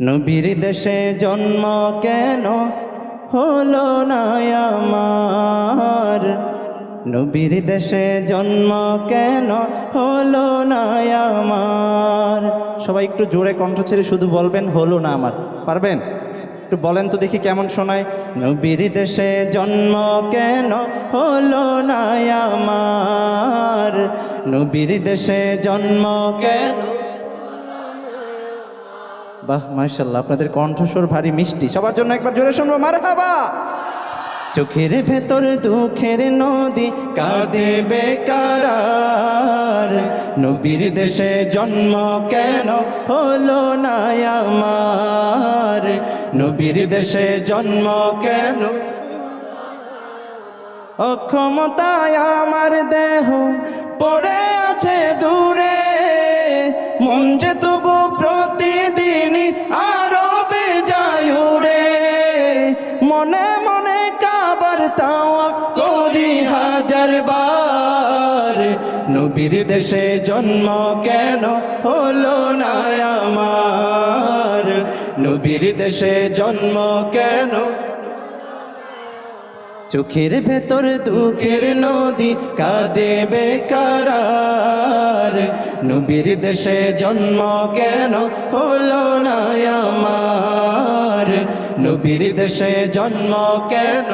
নবীর দেশে জন্ম কেন হলো না আমার? নবীর দেশে জন্ম কেন হলো না আমার? সবাই একটু জোরে কণ্ঠ ছেড়ে শুধু বলবেন, হলো না আমার। পারবেন? একটু বলেন তো দেখি কেমন শোনায়। নবীর দেশে জন্ম কেন হলো না আমার? নবীর দেশে জন্ম কেন বাহ মার্শাল্লাহ আপনাদের কণ্ঠস্বর ভারী মিষ্টি। সবার জন্য একবার জোরে শুনব মার হাবা চোখের ভেতর দুঃখের নদী কাঁদে বেকার নবীর দেশে জন্ম কেন হলো না আমার? নবীর দেশে জন্ম কেন অক্ষমতায় আমার দেহ পড়ে আছে দূরে। মন যে তবু করি হাজার বার। নবীর দেশে জন্ম কেন হলো না আমার? নবীর দেশে জন্ম কেন? চোখের ভেতর দুঃখের নদী কাঁদে বেকার নবীর দেশে জন্ম কেন হলো না আমার? নবীর দেশে জন্ম কেন